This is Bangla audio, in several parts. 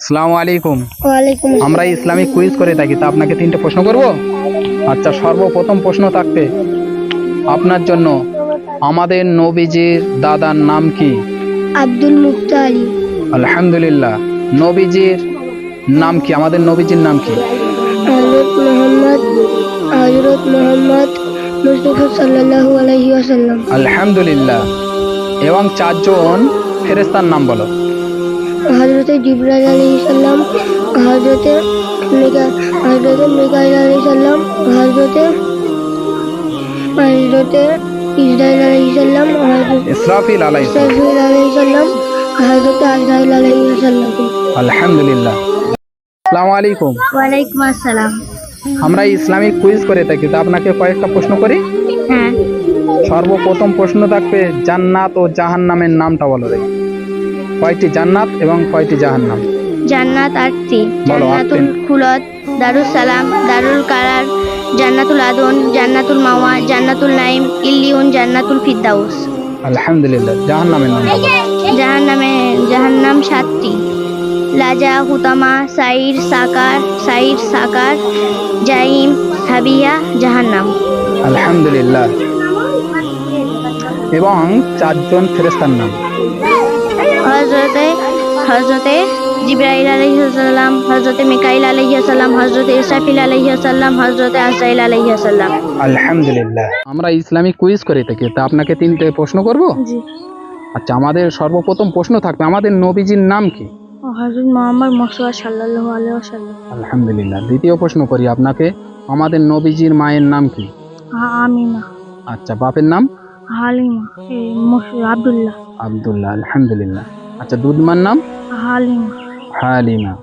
সালামু আলাইকুম। আমরা ইসলামিক কুইজ করে থাকি তা আপনাকে তিনটে প্রশ্ন করব? আচ্ছা সর্বপ্রথম প্রশ্ন থাকবে আপনার জন্য আমাদের নবীজির দাদার নাম কি? আব্দুল আলহামদুলিল্লাহ। নবীজির নাম কি? আমাদের নবীজির নাম কি? হজরত মোহাম্মদ হজরত মোহাম্মদ মুস্তফা সাল্লাল্লাহু আলাইহি ওয়াসাল্লাম। আলহামদুলিল্লাহ। এবং চারজন ফেরেস্তার নাম বলো। হজরত জিব্রাইল আলাইহিস সালাম হজরতে হজরতে মিকাইল আলাইহিস সালাম হজরতে হজরতে ইসরাইল আলাইহিস সালাম হজরত ইসরাফিল আলাই ইসরাফিল আলাইহিস সালাম হজরত আজরাইল আলাইহিস সালাম। আলহামদুলিল্লাহ। আসসালামু আলাইকুম। ওয়ালাইকুম আসসালাম। আমরা ইসলামিক কুইজ করে থাকি তা আপনাকে কয়েকটা প্রশ্ন করি। হ্যাঁ। সর্বপ্রথম প্রশ্ন থাকবে জান্নাত ও জাহান্নামের নামটা বলো রে কয়টি জান্নাত এবং কয়টি জাহান্নাম? জান্নাত আটটি। জান্নাতুল। খুলত দারুস সালাম দারুল কারার জান্নাতুল আদন জান্নাতুল মাওয়া জান্নাতুল নাইম ইল্লিউন জান্নাতুল ফিরদাউস। আলহামদুলিল্লাহ জাহান্নামের নাম জাহান্নামে জাহান্নাম সাতটি। লাজা হুতামা সাইর সাকার সাইর সাকার জাইম হাবিয়া জাহান্নাম। আলহামদুলিল্লাহ। এবং চারজন ফেরেস্তার নাম। হজরতে হজরতে জিব্রাইল আলহিহাল্লাম হজরতে মিকাইল আলহিহাল্লাম হজরতে ইসরাফিল আলহিহাল্লাম হজরতে আজরাইল আলহিহাল্লাম আলহামদুলিল্লাহ। আমরা ইসলামিক কুইজ করে থাকি তা আপনাকে তিনটে প্রশ্ন করব? জি। আচ্ছা আমাদের সর্বপ্রথম প্রশ্ন থাকবে আমাদের নবীজির নাম কি? হজরত মোহাম্মদ মসুয়া সাল্লাল্লাহু আলাইহি ওয়াসাল্লাম। আলহামদুলিল্লাহ। দ্বিতীয় প্রশ্ন করি আপনাকে আমাদের নবীজির মায়ের নাম কি? আমিনা। আচ্ছা বাপের নাম? হালিমা আব্দুল্লাহ। আব্দুল্লাহ আলহামদুলিল্লাহ। আচ্ছা দুধমার নাম? হালিমা। হালিমা।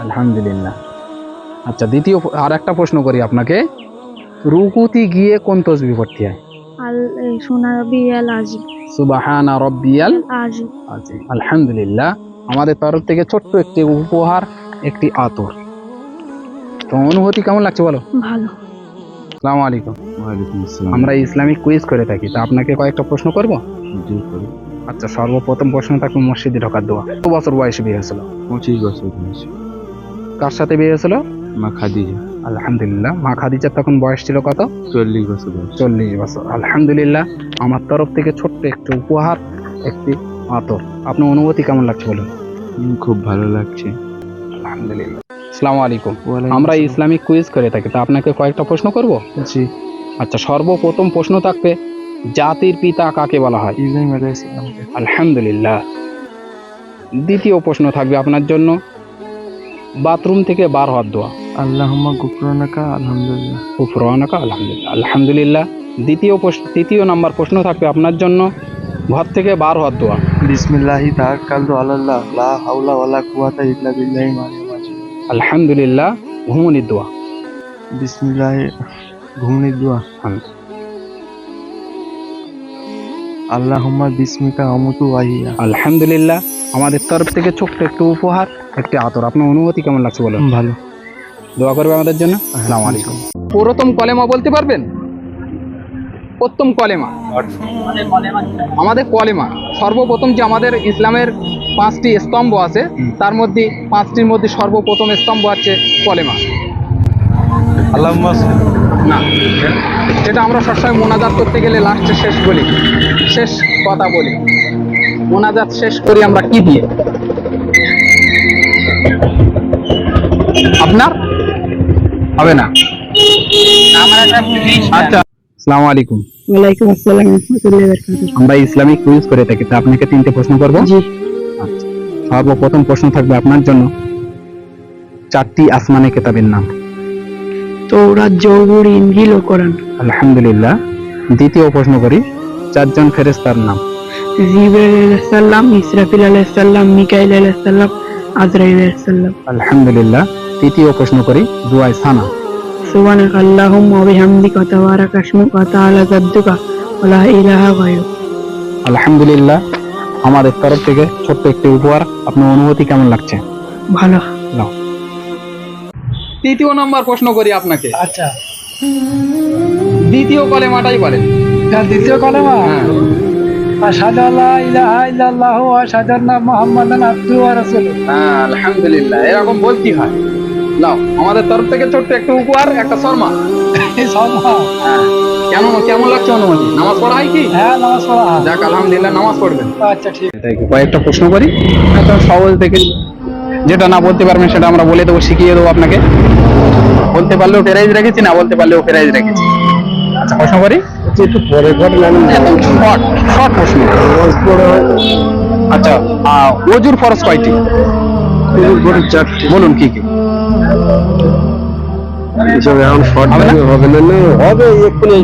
আলহামদুলিল্লাহ। আচ্ছা দ্বিতীয় আর একটা প্রশ্ন করি আপনাকে। রুকুতি গিয়ে কোন তসবি পড়তে হয়? আল সোনা রবি আল আজিব সুবাহানা রব্বিয়াল আজিম আলহামদুলিল্লাহ। আমাদের তরফ থেকে ছোট্ট একটি উপহার একটি আতর। তো অনুভূতি কেমন লাগছে বলো? ভালো। আসসালামু আলাইকুম। ওয়ালাইকুম আসসালাম। আমরা ইসলামিক কুইজ করে থাকি। তা আপনাকে কয়েকটা প্রশ্ন করব? জি করি। আচ্ছা সর্বপ্রথম প্রশ্ন থাকবে মসজিদে ঢোকার দোয়া। কত বছর বয়সে বিয়ে হয়েছিল? পঁচিশ বছর বয়স। কার সাথে বিয়ে হয়েছিল? মা খাদিজা। আলহামদুলিল্লাহ। মা খাদিজার তখন বয়স ছিল কত? চল্লিশ বছর বয়স। চল্লিশ বছর। আলহামদুলিল্লাহ। আমার তরফ থেকে ছোট্ট একটি উপহার একটি আতর। আপনার অনুভূতি কেমন লাগছে বলুন? খুব ভালো লাগছে। আলহামদুলিল্লাহ। আসসালামু আলাইকুম। আমরা ইসলামিক কুইজ করে থাকি তা আপনাকে কয়েকটা প্রশ্ন করব? জি। আচ্ছা সর্বপ্রথম প্রশ্ন থাকবে জাতির পিতা কাকে বলা হয়? আলহামদুলিল্লাহ। দ্বিতীয় প্রশ্ন থাকবে আপনার জন্য। বাথরুম থেকে বার হওয়ার দোয়া। গুফরানাকা আলহামদুলিল্লাহ। উফরানাকা আলহামদুলিল্লাহ। আলহামদুলিল্লাহ। দ্বিতীয় প্রশ্ন তৃতীয় নাম্বার প্রশ্ন থাকবে আপনার জন্য। ঘর থেকে বার হওয়ার দোয়া। বিসমিল্লাহি তাওয়াক্কালতু আলাল্লাহ লা হাওলা ওয়ালা কুওয়াতা ইল্লা বিল্লাহি আলহামদুলিল্লাহ ঘুমনির দোয়া। বিসমিল্লাহি ঘুমনির দোয়া। আল্লাহুম্মা বিসমিকা আমুতু ওয়াহিয়া। আলহামদুলিল্লাহ আমাদের তরফ থেকে ছোট্ট একটু উপহার একটি আতর। আপনার অনুভূতি কেমন লাগছে বলুন? ভালো। দোয়া করবে আমাদের জন্য? আসসালামু আলাইকুম। প্রথম কলেমা বলতে পারবেন? প্রথম কলেমা। আমাদের কলেমা সর্বপ্রথম যে আমাদের ইসলামের পাঁচটি স্তম্ভ আছে তার মধ্যে পাঁচটির মধ্যে সর্বপ্রথম স্তম্ভ আছে কলেমা। আল্লাহুম্মা না। যেটা আমরা সবসময় মোনাজাত করতে গেলে লাস্টে শেষ বলি। শেষ কথা বলি। মোনাজাত শেষ করি আমরা কি দিয়ে? আপনার? হবে না। আচ্ছা। আসসালামু আলাইকুম। ওয়ালাইকুম আসসালাম। রাহমাতুল্লাহি ওয়া বারাকাতুহু। আমরা ইসলামিক কুইজ করে থাকি তা আপনাকে তিনটে প্রশ্ন করব? জি। আচ্ছা। সর্বপ্রথম প্রশ্ন থাকবে আপনার জন্য। চারটি আসমানি কেতাবের নাম। তৌরাত জবুর ইনজিল ও কোরআন আলহামদুলিল্লাহ। দ্বিতীয় প্রশ্ন করি চারজন ফেরেস্তার নাম? জিবরাইল আলাইহিস সালাম ইসরাফিল আলাইহিস সালাম মিকাইল আলাইহিস সালাম আজরাইল আলাইহিস সালাম। আলহামদুলিল্লাহ। তৃতীয় প্রশ্ন করি সানা? সুবহানাকা আল্লাহুম্মা ওয়া বিহামদিকা তাবারাকা ওয়া তাআলা জাদ্দুকা ওয়া লা ইলাহা গায়রুক। আলহামদুলিল্লাহ। আমাদের তরফ থেকে ছোট্ট একটি উপহার আপনার অনুভূতি কেমন লাগছে? ভালো। তৃতীয় নম্বর প্রশ্ন করি আপনাকে। আচ্ছা। দ্বিতীয় কলেমাটাই বলেন দ্বিতীয় কলেমা হ্যাঁ। আশহাদু আল্লা ইলাহা ইল্লাল্লাহু ওয়া আশহাদু আন্না মুহাম্মাদান আবদুহু ওয়া রাসূলুহু। হ্যাঁ আলহামদুলিল্লাহ। এরকম বলতে হয়। লাও আমাদের তরফ থেকে ছোট্ট একটু উপহার একটা শর্মা। সম্মান হ্যাঁ। কেমন কেমন লাগছে অনুমতি? নামাজ পড়া হয় কি? হ্যাঁ নামাজ পড়া হয়। যাক আলহামদুলিল্লাহ নামাজ পড়বেন। আচ্ছা ঠিক। তাই কয়েকটা প্রশ্ন করি। সহজ থেকে যেটা না বলতে পারবেন সেটা আমরা বলে দেবো শিখিয়ে দেবো আপনাকে। বলতে পারলেও প্রাইজ রেখেছি না বলতে পারলেও প্রাইজ রেখেছি। আচ্ছা প্রশ্ন করি? একটু পরে পরে শর্ট শর্ট প্রশ্ন। আচ্ছা অজুর ফরজ কয়টি? বলুন কি কি। এসব এখন শর্ট হবে না? হবে এক্ষুনি